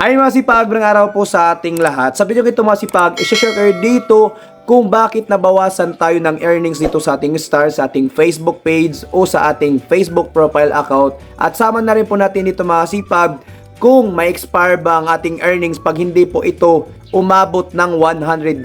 Ay mga sipag, magandang araw po sa ating lahat. Sa video ito mga sipag, i-share kayo dito kung bakit nabawasan tayo ng earnings dito sa ating stars, sa ating Facebook page o sa ating Facebook profile account. At sama na rin po natin dito mga sipag kung may expire ba ang ating earnings pag hindi po ito umabot ng $100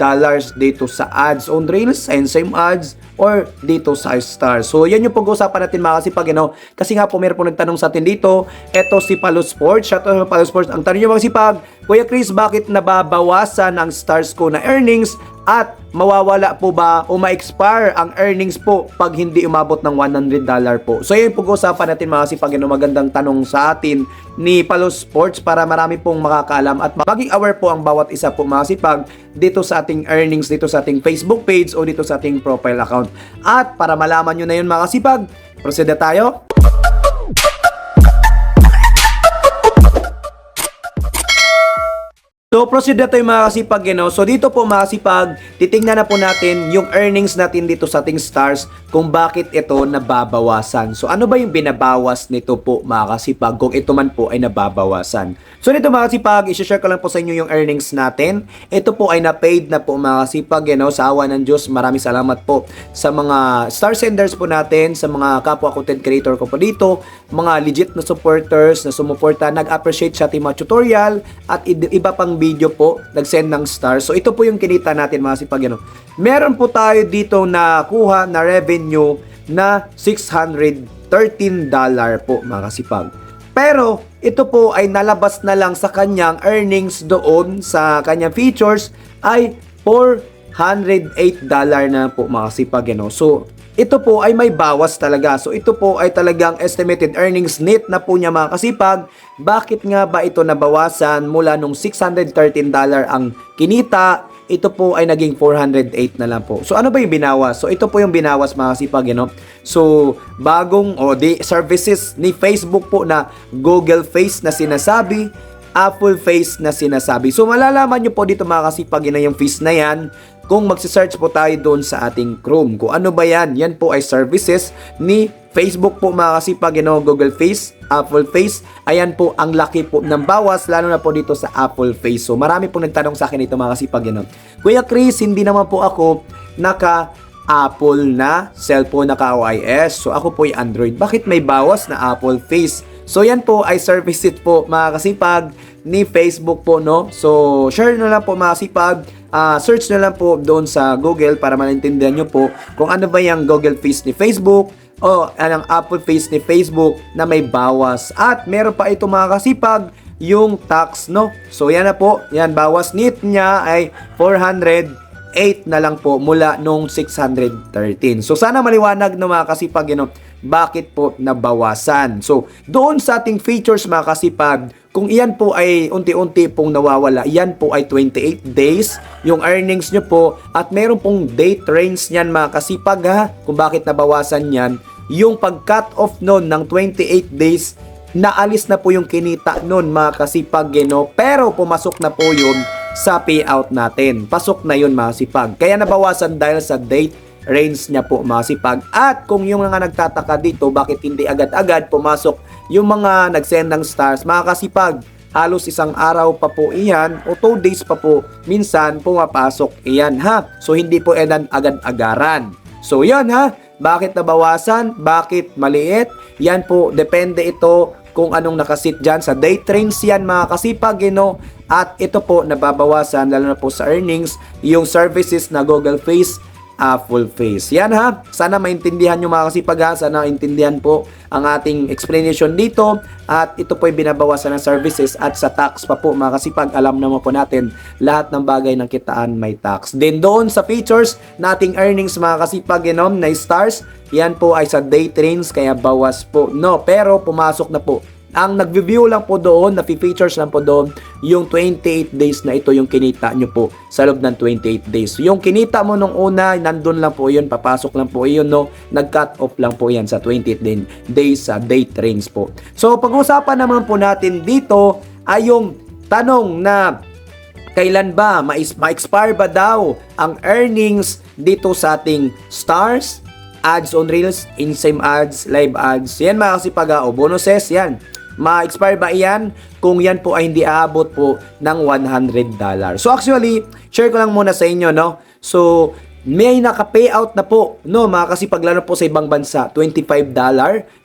dito sa ads on Reels and same ads or dito sa stars. So yan yung pag-uusapan natin mga kasipag, you know? Kasi nga po meron po nagtanong sa atin dito, eto si Palo Sports, shout out Palo Sports. Ang tanong nyo mga kasipag, Kuya Chris, bakit nababawasan ang stars ko na earnings at mawawala po ba o ma-expire ang earnings po pag hindi umabot ng $100 po. So yun pag-uusapan natin mga kasipag, you know, magandang tanong sa atin ni Palo Sports para marami pong makakaalam at maging aware po ang bawat isa po mga kasipag dito sa ating earnings, dito sa ating Facebook page o dito sa ating profile account. At para malaman nyo na yun mga kasipag, proceed na tayo. So, proceed na tayo mga kasipag, you know. So, dito po mga kasipag, titingnan na po natin yung earnings natin dito sa ating stars kung bakit ito nababawasan. So, ano ba yung binabawas nito po mga kasipag kung ito man po ay nababawasan? So, dito mga kasipag, isi-share ko lang po sa inyo yung earnings natin. Ito po ay na-paid na po mga kasipag, you know, sa awa ng Diyos. Maraming salamat po sa mga star senders po natin, sa mga kapwa content creator ko po dito, mga legit na supporters na sumuporta, nag-appreciate sa ating mga tutorial at iba pang video po, nag-send ng stars. So ito po yung kinita natin mga sipag. Ano. Meron po tayo dito na kuha na revenue na $613 po mga kasipag. Pero ito po ay nalabas na lang sa kanyang earnings doon sa kanyang features ay $408 na po mga kasipag. Ano. So ito po ay may bawas talaga. So ito po ay talagang estimated earnings net na po niya mga kasipag. Bakit nga ba ito nabawasan mula nung $613 ang kinita? Ito po ay naging 408 na lang po. So ano ba yung binawas? So ito po yung binawas mga kasipag, you know? So bagong o di services ni Facebook po na Google Face na sinasabi Apple Face na sinasabi. So malalaman nyo po dito mga kasipag yun na yung face na yan kung magsisearch po tayo doon sa ating Chrome. Kung ano ba yan, yan po ay services ni Facebook po mga kasipag, you know, Google Face, Apple Face. Ayan po ang laki po ng bawas, lalo na po dito sa Apple Face. So marami po nagtanong sa akin ito mga kasipag, you know. Kuya Chris, hindi naman po ako naka Apple na cellphone naka OIS. So ako po ay Android. Bakit may bawas na Apple Face? So yan po ay service it po mga kasipag ni Facebook po no. So share na lang po mga kasipag. Ah, search na lang po doon sa Google para maintindihan nyo po kung ano ba yung Google Face ni Facebook o anong Apple Face ni Facebook na may bawas. At meron pa ito mga kasipag yung tax no. So yan na po. Yan bawas nit niya ay 400 8 na lang po mula nung 613. So sana maliwanag no mga kasipag, you know, bakit po nabawasan. So doon sa ating features mga kasipag, kung iyan po ay unti-unti pong nawawala, iyan po ay 28 days yung earnings nyo po at meron pong date range niyan mga kasipag ha, kung bakit nabawasan yan. Yung pag-cut off noon ng 28 days, naalis na po yung kinita noon mga kasipag, you know, pero pumasok na po yun sa payout natin. Pasok na yun mga sipag. Kaya nabawasan dahil sa date range niya po mga sipag. At kung yung mga nagtataka dito, bakit hindi agad-agad pumasok yung mga nagsend ng stars, mga kasipag, halos isang araw pa po iyan o 2 days pa po minsan pumapasok iyan ha. So hindi po edan agad-agaran. So yan ha, bakit nabawasan? Bakit maliit? Yan po, depende ito kung anong nakasit dyan. Sa day trains yan mga kasipag, you know, at ito po nababawasan lalo na po sa earnings yung services na Google Face Apple Face. Yan ha. Sana maintindihan nyo mga kasipag ha. Sana intindihan po ang ating explanation dito. At ito po ay binabawasan ng services at sa tax pa po mga kasipag. Alam naman po natin lahat ng bagay ng kitaan may tax. Then doon sa features nating earnings mga kasipag genom na stars. Yan po ay sa day trains kaya bawas po. No, pero pumasok na po ang nag-view lang po doon, na-features lang po doon, yung 28 days na ito yung kinita nyo po sa loob ng 28 days. Yung kinita mo nung una, nandun lang po yun, papasok lang po yun, no? Nag-cut off lang po yan sa 28 din, days sa date range po. So, pag-usapan naman po natin dito ay yung tanong na kailan ba ma-expire ba daw ang earnings dito sa ating stars, ads on reels, in-same ads, live ads. Yan mga kasipag, o bonuses, yan ma-expire ba iyan kung yan po ay hindi aabot po ng $100. So actually, share ko lang muna sa inyo, no? So, may naka-payout na po, no, mga kasi paglaro po sa ibang bansa, $25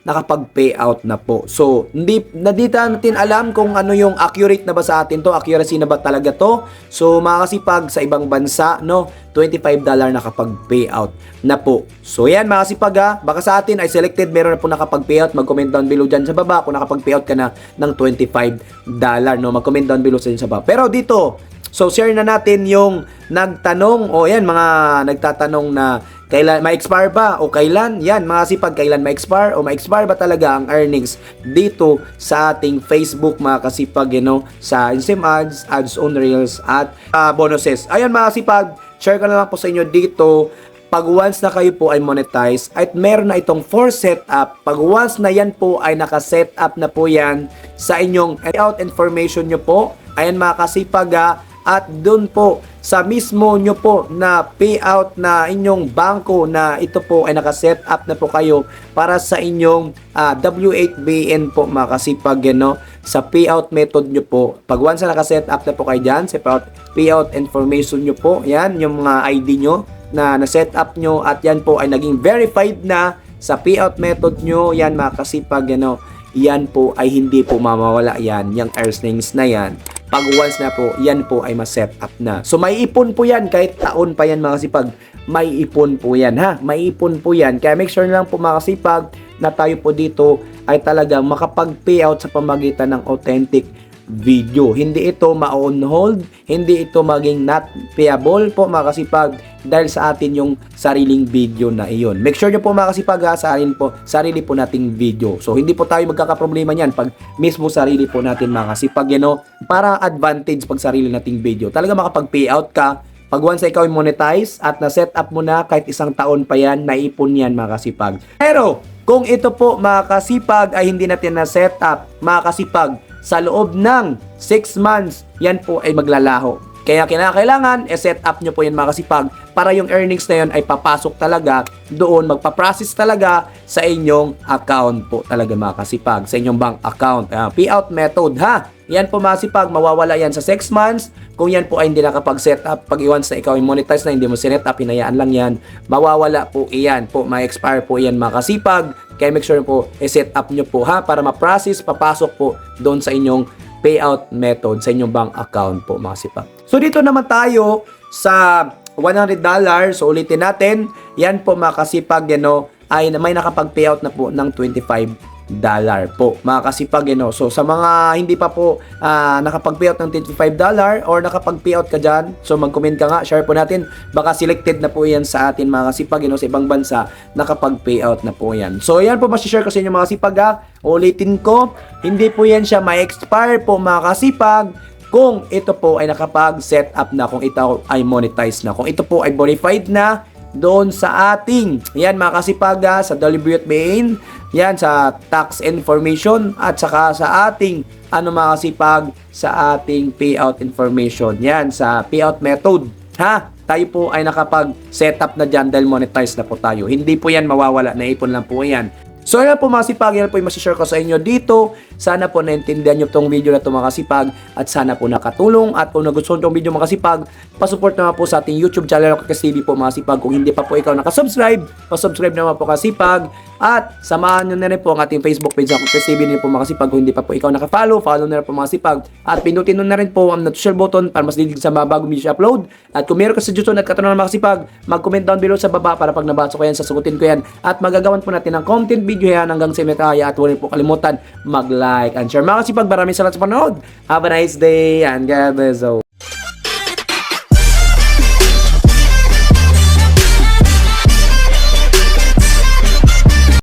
nakapag-payout na po. So, hindi na natin alam kung ano yung accurate na ba sa atin to, accuracy na ba talaga to. So, mga kasi pag sa ibang bansa, no, $25 nakapag-payout na po. So, yan mga kasi pag ha, baka sa atin ay selected, meron na po nakapag-payout, mag-comment down below dyan sa baba kung nakapag-payout ka na ng $25, no, mag-comment down below sa sa baba. Pero dito, So share na natin yung nagtanong. O yan mga nagtatanong na kailan ma-expire ba o kailan? Yan mga sipag kailan ma-expire o ma-expire ba talaga ang earnings dito sa ating Facebook mga kasipag you know sa Instagram ads, ads on reels at ah, bonuses. Ayun mga kasipag, share ko na lang po sa inyo dito. Pag once na kayo po ay monetize at meron na itong for setup, pag once na yan po ay naka-set up na po yan sa inyong payout information nyo po, ayan mga kasipag ah, at doon po sa mismo nyo po na payout na inyong bangko na ito po ay naka-set up na po kayo para sa inyong ah, W8BN po mga kasipag no? sa payout method nyo po. Pag once na naka-set up na po kayo dyan, sa payout, payout information nyo po, yan yung mga ID nyo na na-set up nyo at yan po ay naging verified na sa payout method nyo, yan mga kasipag ano, yan po ay hindi po mamawala yan, yung earnings na yan pag once na po, yan po ay ma-set up na. So may ipon po yan kahit taon pa yan mga kasipag. May ipon po yan ha. May ipon po yan. Kaya make sure na lang po mga kasipag na tayo po dito ay talagang makapag-payout sa pamagitan ng authentic video. Hindi ito ma-on hold, hindi ito maging not payable po mga kasipag dahil sa atin yung sariling video na iyon. Make sure nyo po mga kasipag sa sarili po, sarili po nating video. So hindi po tayo magkakaproblema niyan pag mismo sarili po natin mga kasipag, you know, para advantage pag sarili nating video. Talaga makapag-payout ka, pag once ikaw monetize at na-set up mo na kahit isang taon pa yan, naipon yan mga kasipag. Pero kung ito po mga kasipag ay hindi natin na-set up, mga kasipag, sa loob ng 6 months, yan po ay maglalaho. Kaya kinakailangan, e-set up nyo po yan mga kasipag para yung earnings na yun ay papasok talaga doon, magpa-process talaga sa inyong account po talaga mga kasipag, sa inyong bank account. Uh, payout method ha. Yan po mga kasipag, mawawala yan sa 6 months. Kung yan po ay hindi nakapag-set up, pag once na ikaw ay monetize na, hindi mo sinet up, hinayaan lang yan, mawawala po iyan po, ma-expire po yan mga kasipag. Kaya make sure po, i-set up nyo po ha, para ma-process, papasok po doon sa inyong payout method sa inyong bank account po mga kasipag. So dito naman tayo sa $100. So ulitin natin, yan po mga kasipag, you know, ay may nakapag-payout na po ng 25 dollar po mga kasipag you know. so sa mga hindi pa po ah, nakapag-payout ng 25 dollar or nakapag-payout ka dyan so mag-comment ka nga share po natin. Baka selected na po yan sa atin mga kasipag you know, sa ibang bansa nakapag-payout na po yan. So yan po masishare ko sa inyo mga kasipag ha. Ulitin ko hindi po yan siya ma-expire po mga kasipag kung ito po ay nakapag-set up na, kung ito ay monetize na, kung ito po ay bonified na doon sa ating, yan mga kasipaga, sa WBT Main, yan sa tax information at saka sa ating ano mga kasipag sa ating payout information. Yan sa payout method. Ha? Tayo po ay nakapag-set up na dyan dahil monetize na po tayo. Hindi po yan mawawala. Naipon lang po yan. So yan po mga sipag, yan po yung masishare ko sa inyo dito. Sana po naintindihan nyo tong video na ito mga kasipag at sana po nakatulong at kung nagustuhan tong video mga kasipag, pasupport naman po sa ating YouTube channel Kakas TV po mga kasipag. Kung hindi pa po ikaw nakasubscribe, pasubscribe naman po kasipag at samahan nyo na rin po ang ating Facebook page sa Kakas TV din po mga kasipag. Kung hindi pa po ikaw nakafollow, follow na rin po mga kasipag at pindutin nyo na rin po ang notification button para mas didig sa mga bagong video upload. At kung meron ka sa suggestion at katanungan mga kasipag, mag-comment down below sa baba para pag nabasa ko yan, sasagutin ko yan at magagawan po natin ng content video yan hanggang sa may kaya at huwag po kalimutan mag-like and share. Mga kasipag, maraming salamat sa panonood. Have a nice day and God bless all.